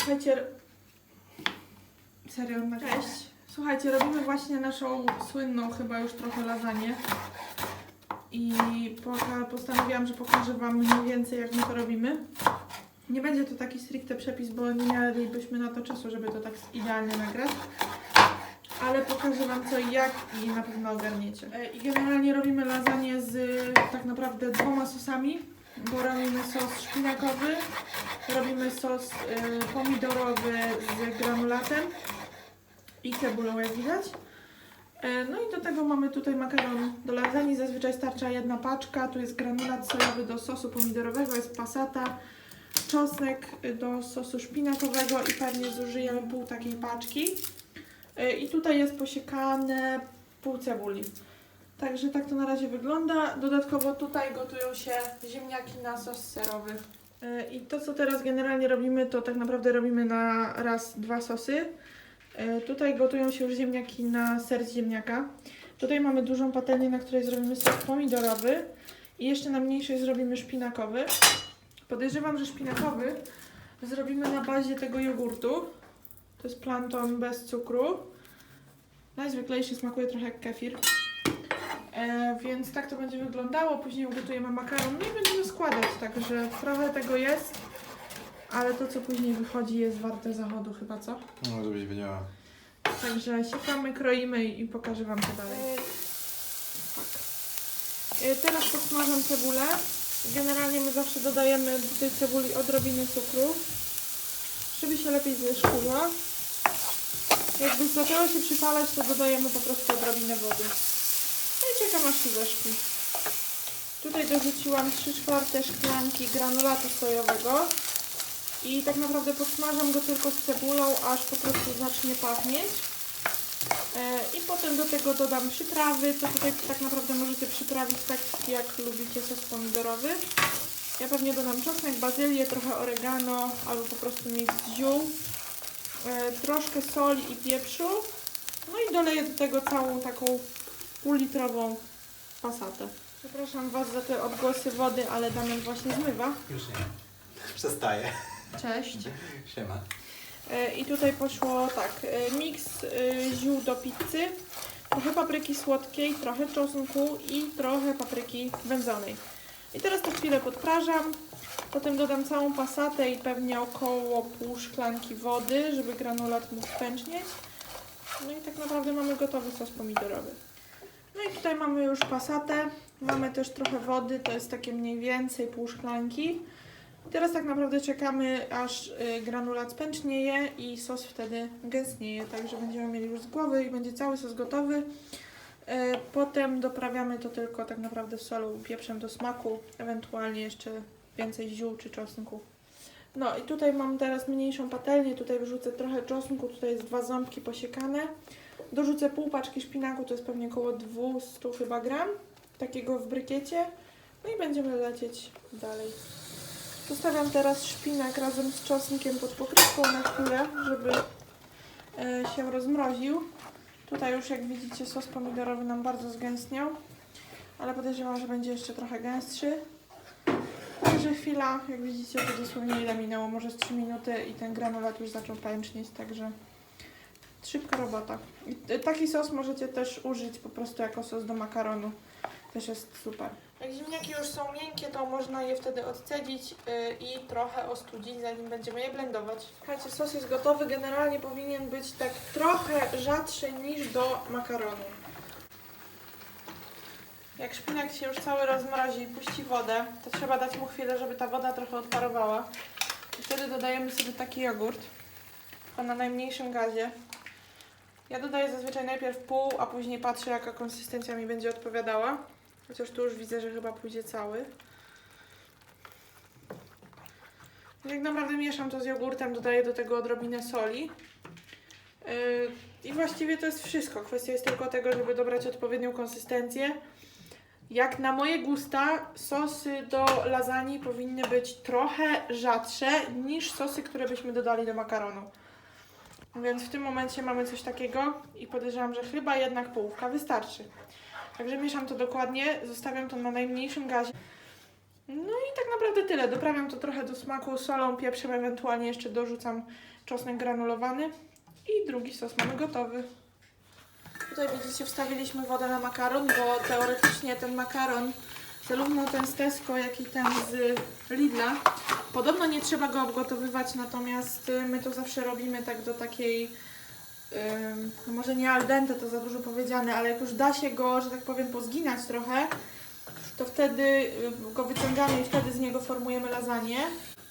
Słuchajcie, serio, na cześć. Słuchajcie, robimy właśnie naszą słynną chyba już trochę lasagne. I postanowiłam, że pokażę Wam mniej więcej jak my to robimy. Nie będzie to taki stricte przepis, bo nie mielibyśmy na to czasu, żeby to tak idealnie nagrać. Ale pokażę Wam co i jak i na pewno ogarniecie. E, I generalnie robimy lasagne z tak naprawdę dwoma sosami, bo robimy sos szpinakowy, robimy sos y, pomidorowy z granulatem i cebulą jak widać. E, No i do tego mamy tutaj makaron do lasagne, zazwyczaj starcza jedna paczka, tu jest granulat sojowy do sosu pomidorowego, jest pasata, czosnek do sosu szpinakowego i pewnie zużyjemy pół takiej paczki. E, I tutaj jest posiekane pół cebuli. Także tak to na razie wygląda. Dodatkowo tutaj gotują się ziemniaki na sos serowy. E, I to co teraz generalnie robimy, to tak naprawdę robimy na raz dwa sosy. E, Tutaj gotują się już ziemniaki na ser z ziemniaka. Tutaj mamy dużą patelnię, na której zrobimy sos pomidorowy. I jeszcze na mniejszej zrobimy szpinakowy. Podejrzewam, że szpinakowy zrobimy na bazie tego jogurtu. To jest planton bez cukru. Najzwyklejszy smakuje trochę jak kefir. E, więc tak to będzie wyglądało. Później ugotujemy makaron no i będziemy składać. Także trochę tego jest, ale to co później wychodzi jest warte zachodu chyba, co? No, żebyś wiedziała. Także siekamy, kroimy i pokażę Wam to dalej. E, Teraz podsmażam cebulę. Generalnie my zawsze dodajemy do tej cebuli odrobinę cukru, żeby się lepiej zeszkliła. Jakby zaczęła się przypalać, to dodajemy po prostu odrobinę wody. I czekam aż się zeszkli. Tutaj dorzuciłam 3 czwarte szklanki granulatu sojowego. I tak naprawdę podsmażam go tylko z cebulą, aż po prostu zacznie pachnieć. E, I potem do tego dodam przyprawy, to tutaj tak naprawdę możecie przyprawić tak jak lubicie sos pomidorowy. Ja pewnie dodam czosnek, bazylię, trochę oregano albo po prostu miks ziół, e, troszkę soli i pieprzu. No i doleję do tego całą taką półlitrową pasatę. Przepraszam Was za te odgłosy wody, ale Damian właśnie zmywa. Już nie. Przestaję. Cześć. Siema. E, I tutaj poszło tak, e, miks e, ziół do pizzy, trochę papryki słodkiej, trochę czosnku i trochę papryki wędzonej. I teraz to chwilę podprażam, potem dodam całą pasatę i pewnie około pół szklanki wody, żeby granulat mógł spęcznieć. No i tak naprawdę mamy gotowy sos pomidorowy. No i tutaj mamy już pasatę, mamy też trochę wody, to jest takie mniej więcej pół szklanki. Teraz tak naprawdę czekamy, aż y, granulat spęcznieje i sos wtedy gęstnieje, także będziemy mieli już z głowy i będzie cały sos gotowy. Y, Potem doprawiamy to tylko tak naprawdę solą, pieprzem do smaku, ewentualnie jeszcze więcej ziół czy czosnku. No i tutaj mam teraz mniejszą patelnię, tutaj wrzucę trochę czosnku, tutaj jest dwa ząbki posiekane. Dorzucę pół paczki szpinaku, to jest pewnie około 200 chyba gram, takiego w brykiecie. No i będziemy lecieć dalej. Zostawiam teraz szpinak razem z czosnkiem pod pokrywką na chwilę, żeby e, się rozmroził. Tutaj już jak widzicie sos pomidorowy nam bardzo zgęstniał, ale podejrzewam, że będzie jeszcze trochę gęstszy. Także chwila, jak widzicie, to dosłownie ile minęło, może z 3 minuty i ten granulat już zaczął pęcznieć, także szybka robota. I taki sos możecie też użyć po prostu jako sos do makaronu. Też jest super. Jak ziemniaki już są miękkie, to można je wtedy odcedzić yy, i trochę ostudzić, zanim będziemy je blendować. Słuchajcie, sos jest gotowy. Generalnie powinien być tak trochę rzadszy niż do makaronu. Jak szpinak się już cały rozmrozi i puści wodę, to trzeba dać mu chwilę, żeby ta woda trochę odparowała. I wtedy dodajemy sobie taki jogurt, tylko na najmniejszym gazie. Ja dodaję zazwyczaj najpierw pół, a później patrzę jaka konsystencja mi będzie odpowiadała. Chociaż tu już widzę, że chyba pójdzie cały. Jak naprawdę mieszam to z jogurtem, dodaję do tego odrobinę soli. Yy, I właściwie to jest wszystko. Kwestia jest tylko tego, żeby dobrać odpowiednią konsystencję. Jak na moje gusta, sosy do lasagne powinny być trochę rzadsze niż sosy, które byśmy dodali do makaronu. Więc w tym momencie mamy coś takiego i podejrzewam, że chyba jednak połówka wystarczy. Także mieszam to dokładnie, zostawiam to na najmniejszym gazie. No i tak naprawdę tyle. Doprawiam to trochę do smaku solą, pieprzem, ewentualnie jeszcze dorzucam czosnek granulowany. I drugi sos mamy gotowy. Tutaj widzicie, wstawiliśmy wodę na makaron, bo teoretycznie ten makaron, zarówno ten z Tesco, jak i ten z Lidla, podobno nie trzeba go obgotowywać, natomiast y, my to zawsze robimy tak do takiej, no może nie al dente, to za dużo powiedziane, ale jak już da się go, że tak powiem, pozginać trochę, to wtedy y, go wyciągamy i wtedy z niego formujemy lasagne.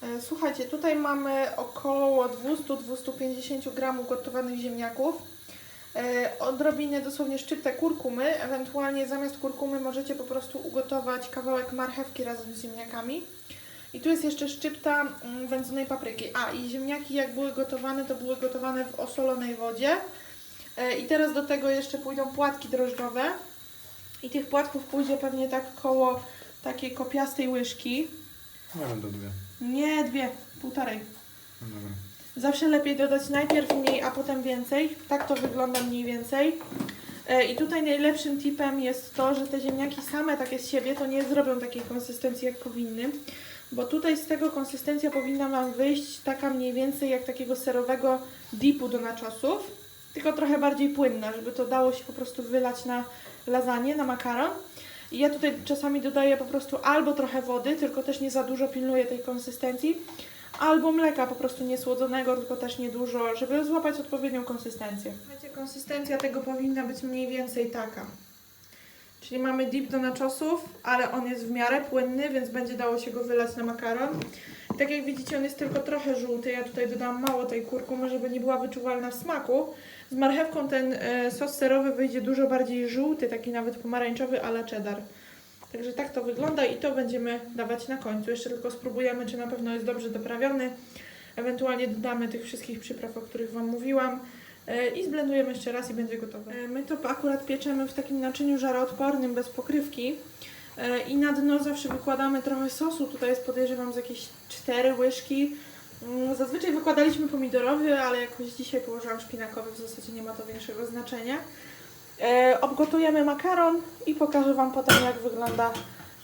Y, Słuchajcie, tutaj mamy około 200-250 gramów gotowanych ziemniaków. Odrobinę dosłownie szczyptę kurkumy, ewentualnie zamiast kurkumy możecie po prostu ugotować kawałek marchewki razem z ziemniakami. I tu jest jeszcze szczypta mm, wędzonej papryki. A i ziemniaki jak były gotowane, to były gotowane w osolonej wodzie. Y, I teraz do tego jeszcze pójdą płatki drożdżowe. I tych płatków pójdzie pewnie tak koło takiej kopiastej łyżki. No będą dwie. Nie dwie, półtorej. No dobra. Zawsze lepiej dodać najpierw mniej, a potem więcej. Tak to wygląda mniej więcej. E, I tutaj najlepszym tipem jest to, że te ziemniaki same takie z siebie to nie zrobią takiej konsystencji jak powinny. Bo tutaj z tego konsystencja powinna Wam wyjść taka mniej więcej jak takiego serowego dipu do naczosów. Tylko trochę bardziej płynna, żeby to dało się po prostu wylać na lasagne, na makaron. I ja tutaj czasami dodaję po prostu albo trochę wody, tylko też nie za dużo pilnuję tej konsystencji, albo mleka po prostu niesłodzonego, tylko też niedużo, żeby złapać odpowiednią konsystencję. Wiecie, konsystencja tego powinna być mniej więcej taka. Czyli mamy dip do naczosów, ale on jest w miarę płynny, więc będzie dało się go wylać na makaron. Tak jak widzicie, on jest tylko trochę żółty. Ja tutaj dodam mało tej kurkumy, żeby nie była wyczuwalna w smaku. Z marchewką ten e, sos serowy wyjdzie dużo bardziej żółty, taki nawet pomarańczowy, ale cheddar. Także tak to wygląda i to będziemy dawać na końcu. Jeszcze tylko spróbujemy, czy na pewno jest dobrze doprawiony. Ewentualnie dodamy tych wszystkich przypraw, o których Wam mówiłam. E, I zblendujemy jeszcze raz i będzie gotowe. E, My to akurat pieczemy w takim naczyniu żaroodpornym, bez pokrywki. E, I na dno zawsze wykładamy trochę sosu. Tutaj jest podejrzewam z jakieś 4 łyżki. Mm, Zazwyczaj wykładaliśmy pomidorowy, ale jakoś dzisiaj położyłam szpinakowy, w zasadzie nie ma to większego znaczenia. Obgotujemy makaron i pokażę Wam potem jak wygląda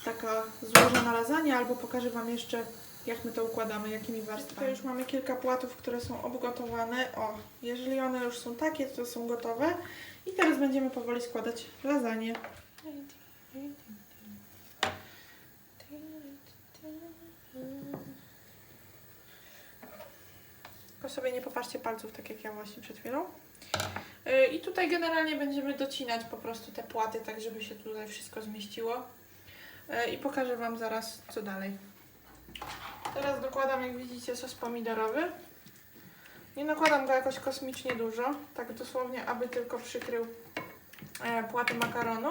taka złożona lasagna, albo pokażę Wam jeszcze jak my to układamy, jakimi warstwami. Tutaj już mamy kilka płatów, które są obgotowane. O, jeżeli one już są takie, to są gotowe. I teraz będziemy powoli składać lasagne. Tylko sobie nie popatrzcie palców, tak jak ja właśnie przed chwilą. Yy, I tutaj generalnie będziemy docinać po prostu te płaty, tak żeby się tutaj wszystko zmieściło. Yy, I pokażę Wam zaraz, co dalej. Teraz dokładam, jak widzicie, sos pomidorowy. Nie nakładam go jakoś kosmicznie dużo, tak dosłownie, aby tylko przykrył e, płaty makaronu.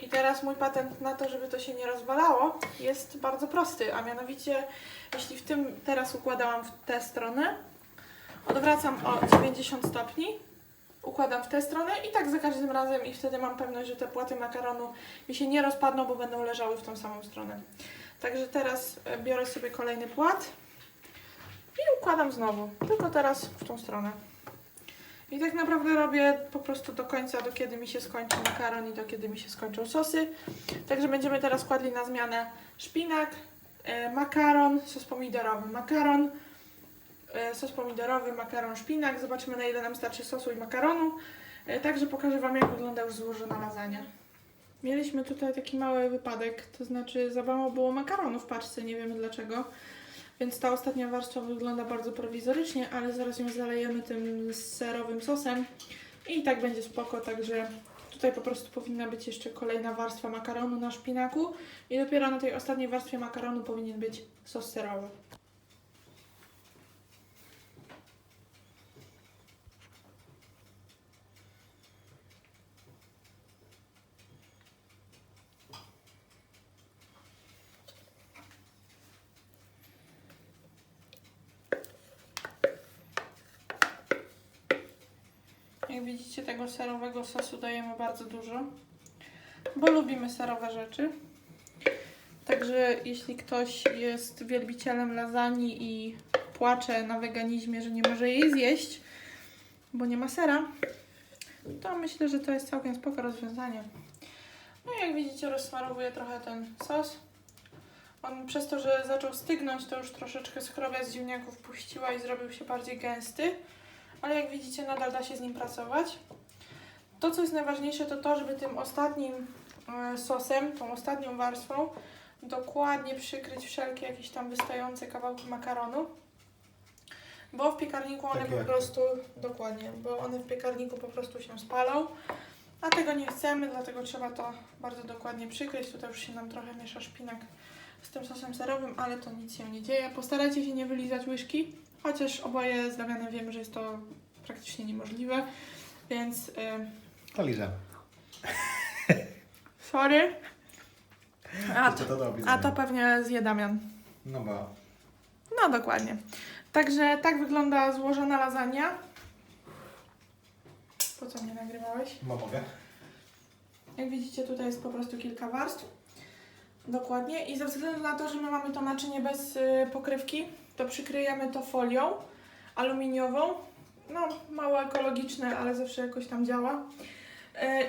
I teraz mój patent na to, żeby to się nie rozwalało, jest bardzo prosty, a mianowicie, jeśli w tym teraz układałam w tę stronę, odwracam o 90 stopni, układam w tę stronę i tak za każdym razem i wtedy mam pewność, że te płaty makaronu mi się nie rozpadną, bo będą leżały w tą samą stronę. Także teraz e, biorę sobie kolejny płat i układam znowu, tylko teraz w tą stronę. I tak naprawdę robię po prostu do końca, do kiedy mi się skończy makaron i do kiedy mi się skończą sosy. Także będziemy teraz kładli na zmianę szpinak, e, makaron, sos pomidorowy, makaron, e, sos pomidorowy, makaron, szpinak. Zobaczymy na ile nam starczy sosu i makaronu. Także pokażę Wam jak wygląda już złożona lasagna. Mieliśmy tutaj taki mały wypadek, to znaczy za mało było makaronu w paczce, nie wiemy dlaczego. Więc ta ostatnia warstwa wygląda bardzo prowizorycznie, ale zaraz ją zalejemy tym serowym sosem i tak będzie spoko, także tutaj po prostu powinna być jeszcze kolejna warstwa makaronu na szpinaku i dopiero na tej ostatniej warstwie makaronu powinien być sos serowy. Jak widzicie, tego serowego sosu dajemy bardzo dużo, bo lubimy serowe rzeczy. Także jeśli ktoś jest wielbicielem lasagne i płacze na weganizmie, że nie może jej zjeść, bo nie ma sera, to myślę, że to jest całkiem spoko rozwiązanie. No i jak widzicie, rozsmarowuję trochę ten sos On przez to, że zaczął stygnąć, to już troszeczkę skrobia z ziemniaków puściła i zrobił się bardziej gęsty. Ale jak widzicie, nadal da się z nim pracować. To, co jest najważniejsze, to to, żeby tym ostatnim e, sosem, tą ostatnią warstwą, dokładnie przykryć wszelkie jakieś tam wystające kawałki makaronu. Bo w piekarniku one Tak po prostu, dokładnie, bo one w piekarniku po prostu się spalą. A tego nie chcemy, dlatego trzeba to bardzo dokładnie przykryć. Tutaj już się nam trochę miesza szpinak z tym sosem serowym, ale to nic się nie dzieje. Postarajcie się nie wylizać łyżki, chociaż oboje z Damianem wiemy, że jest to praktycznie niemożliwe, więc y, To Liza. sorry. A, to a to pewnie zje Damian. No bo... No dokładnie. Także tak wygląda złożona lasagna. Po co mnie nagrywałeś? Bo mogę. Jak widzicie, tutaj jest po prostu kilka warstw. Dokładnie. I ze względu na to, że my mamy to naczynie bez y, pokrywki, to przykryjemy to folią aluminiową. No, mało ekologiczne, ale zawsze jakoś tam działa.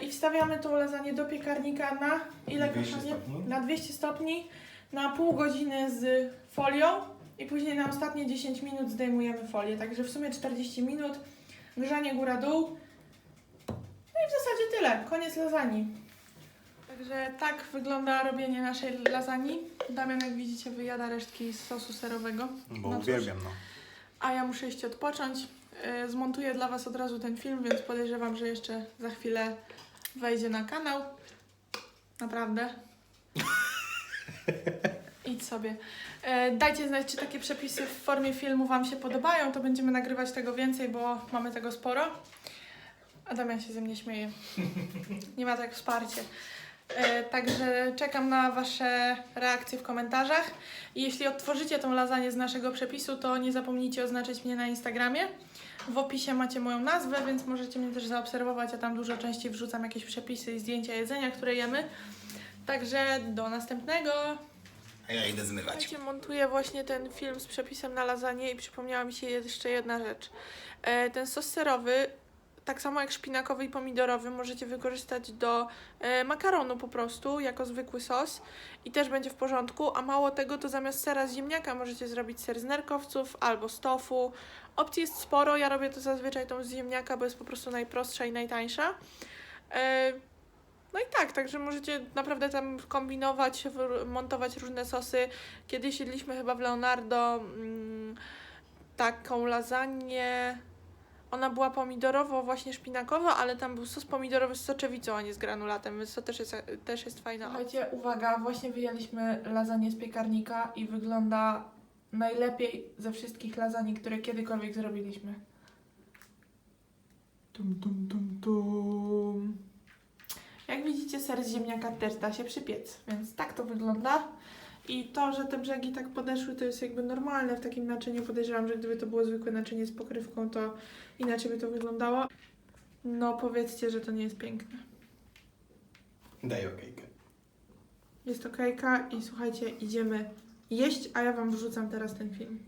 Y, I wstawiamy tą lasagne do piekarnika na ile 200 kochanie? stopni. Na 200 stopni, na pół godziny z folią i później na ostatnie 10 minut zdejmujemy folię. Także w sumie 40 minut, grzanie góra-dół. No i w zasadzie tyle. Koniec lasagne. Także tak wygląda robienie naszej lasagne. Damian, jak widzicie, wyjada resztki z sosu serowego. Bo No uwielbiam, no. A ja muszę iść odpocząć. Yy, Zmontuję dla Was od razu ten film, więc podejrzewam, że jeszcze za chwilę wejdzie na kanał. Naprawdę. Idź sobie. E, Dajcie znać, czy takie przepisy w formie filmu Wam się podobają. To będziemy nagrywać tego więcej, bo mamy tego sporo. A Damian się ze mnie śmieje. Nie ma tak wsparcie. E, Także czekam na Wasze reakcje w komentarzach. I jeśli odtworzycie tą lasagne z naszego przepisu, to nie zapomnijcie oznaczyć mnie na Instagramie. W opisie macie moją nazwę, więc możecie mnie też zaobserwować. Ja tam dużo częściej wrzucam jakieś przepisy i zdjęcia jedzenia, które jemy. Także do następnego. A ja idę zmywać. Słuchajcie, montuję właśnie ten film z przepisem na lasagne i przypomniała mi się jeszcze jedna rzecz. E, ten sos serowy, tak samo jak szpinakowy i pomidorowy, możecie wykorzystać do e, makaronu po prostu, jako zwykły sos i też będzie w porządku, a mało tego, to zamiast sera z ziemniaka możecie zrobić ser z nerkowców albo z tofu. Opcji jest sporo, ja robię to zazwyczaj tą z ziemniaka, bo jest po prostu najprostsza i najtańsza. E, no i tak, także możecie naprawdę tam kombinować, montować różne sosy. Kiedyś jedliśmy chyba w Leonardo mm, taką lasagne. Ona była pomidorowo, właśnie szpinakowa, ale tam był sos pomidorowy z soczewicą, a nie z granulatem, więc to też jest, też jest fajna Słuchajcie, uwaga, właśnie wyjęliśmy lasagne z piekarnika i wygląda najlepiej ze wszystkich lasagne, które kiedykolwiek zrobiliśmy. Tum, tum, tum, tum. Jak widzicie, ser z ziemniaka też da się przypiec, więc tak to wygląda. I to, że te brzegi tak podeszły, to jest jakby normalne w takim naczyniu. Podejrzewam, że gdyby to było zwykłe naczynie z pokrywką, to inaczej by to wyglądało. No powiedzcie, że to nie jest piękne. Daj okejkę. Jest okejka i słuchajcie, idziemy jeść, a ja Wam wrzucam teraz ten film.